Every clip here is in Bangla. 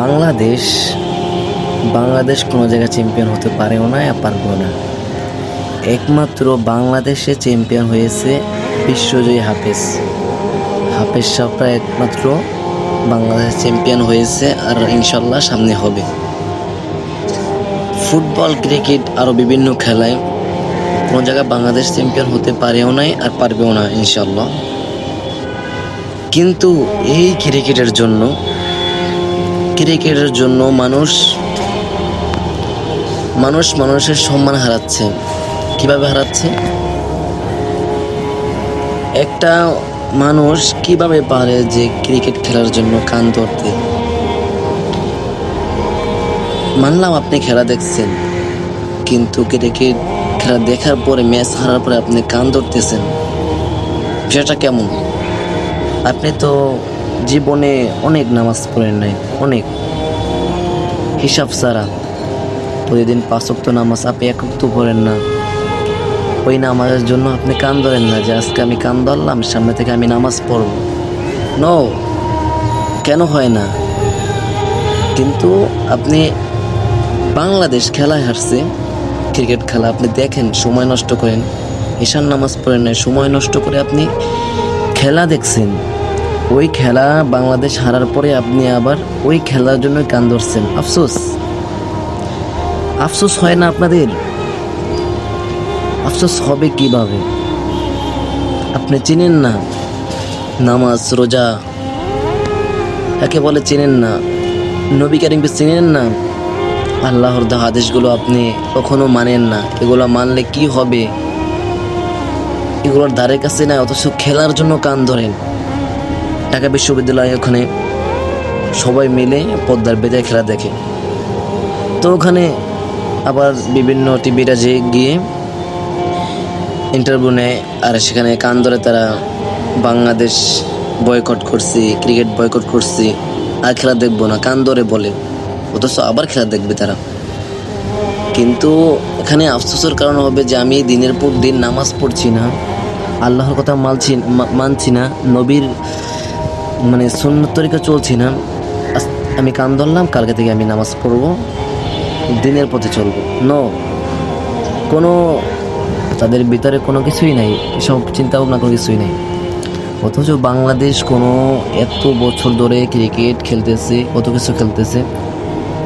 বাংলাদেশ বাংলাদেশ কোনো জায়গায় চ্যাম্পিয়ন হতে পারেও না আর পারবেও না। একমাত্র বাংলাদেশে চ্যাম্পিয়ন হয়েছে বিশ্বজয়ী হাফেজ। হাফেজ সাহটা একমাত্র বাংলাদেশ চ্যাম্পিয়ন হয়েছে আর ইনশাল্লাহ সামনে হবে। ফুটবল, ক্রিকেট আরও বিভিন্ন খেলায় কোনো জায়গায় বাংলাদেশ চ্যাম্পিয়ন হতে পারেও নাই আর পারবেও না ইনশাল্লাহ। কিন্তু এই ক্রিকেটের জন্য ক্রিকেটের জন্য মানুষ মানুষ মানুষের সম্মান হারাচ্ছে। কীভাবে হারাচ্ছে? একটা মানুষ কীভাবে পারে যে ক্রিকেট খেলার জন্য কান ধরতে? মানলাম আপনি খেলা দেখছেন, কিন্তু ক্রিকেট খেলা দেখার পরে, ম্যাচ হারার পরে আপনি কান ধরতেছেন। সেটা কেমন? আপনি তো জীবনে অনেক নামাজ পড়েন নাই, অনেক। হিসাব ছাড়া। প্রতিদিন পাঁচ ওয়াক্ত নামাজ আপনি এক ওয়াক্ত পড়েন না। ওই নামাজের জন্য আপনি কান ধরেন না যে, আজকে আমি কান ধরলাম, সামনে থেকে আমি নামাজ পড়ব। ন কেন হয় না? কিন্তু আপনি বাংলাদেশ খেলায় হারছে, ক্রিকেট খেলা আপনি দেখেন, সময় নষ্ট করেন। ঈশান নামাজ পড়েন না সময় নষ্ট করে আপনি খেলা দেখছেন। ওই খেলা বাংলাদেশ হারার পরে আপনি আবার ওই খেলার জন্য কান ধরছেন। আফসোস। আফসোস হয় না আপনাদের? আফসোস হবে কীভাবে? আপনি চিনেন না? নামাজ, রোজা একে বলে চেনেন না? নবী কারিমকে চিনেন না? আল্লাহর দা আদেশগুলো আপনি কখনো মানেন না। এগুলো মানলে কি হবে? এগুলোর ধারে কাছে না, অথচ খেলার জন্য কান ধরেন। ঢাকা বিশ্ববিদ্যালয় ওখানে সবাই মিলে পদ্মার বেঁধে খেলা দেখে। তো ওখানে আবার বিভিন্ন টিভিটা যে গিয়ে ইন্টারভিউ নেয়, আর সেখানে কান ধরে তারা বাংলাদেশ বয়কট করছি ক্রিকেট বয়কট করছি, আর খেলা দেখব না কান ধরে বলে। অথচ আবার খেলা দেখবে তারা। কিন্তু এখানে আফসোসের কারণ হবে যে আমি দিনের পর দিন নামাজ পড়ছি না, আল্লাহর কথা মানছি মানছি না, নবীর মানে সুন্নত তরিকা চলছি না। আমি কান ধরলাম, কালকে থেকে আমি নামাজ পড়ব, দিনের পথে চলবো। নো কোনো তাদের ভিতরে কোনো কিছুই নাই, এসব চিন্তা ভাবনা কোনো কিছুই নাই। অথচ বাংলাদেশ কোনো এত বছর ধরে ক্রিকেট খেলতেছে, কত কিছু খেলতেছে,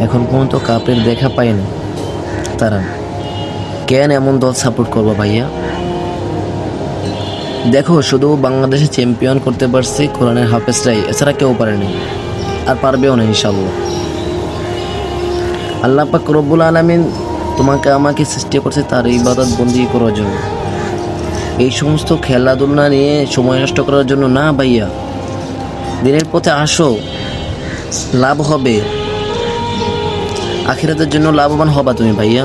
এখন পর্যন্ত কাপের দেখা পায় না তারা। কেন এমন দল সাপোর্ট করব ভাইয়া? দেখো, শুধু বাংলাদেশে চ্যাম্পিয়ন করতে পারছি কোরআনের হাফেজরাই, এছাড়া কেউ পারেনি। আর পারবেও না ইনশাল্লাহ আল্লাহ পাক রব্বুল আলমিন তোমাকে আমাকে সৃষ্টি করছে তার ইবাদত বন্দি করার জন্য। এই সমস্ত খেলাধুলা নিয়ে সময় নষ্ট করার জন্য না ভাইয়া। দিনের পথে আসো, লাভ হবে। আখিরাতের জন্য লাভবান হবা তুমি ভাইয়া।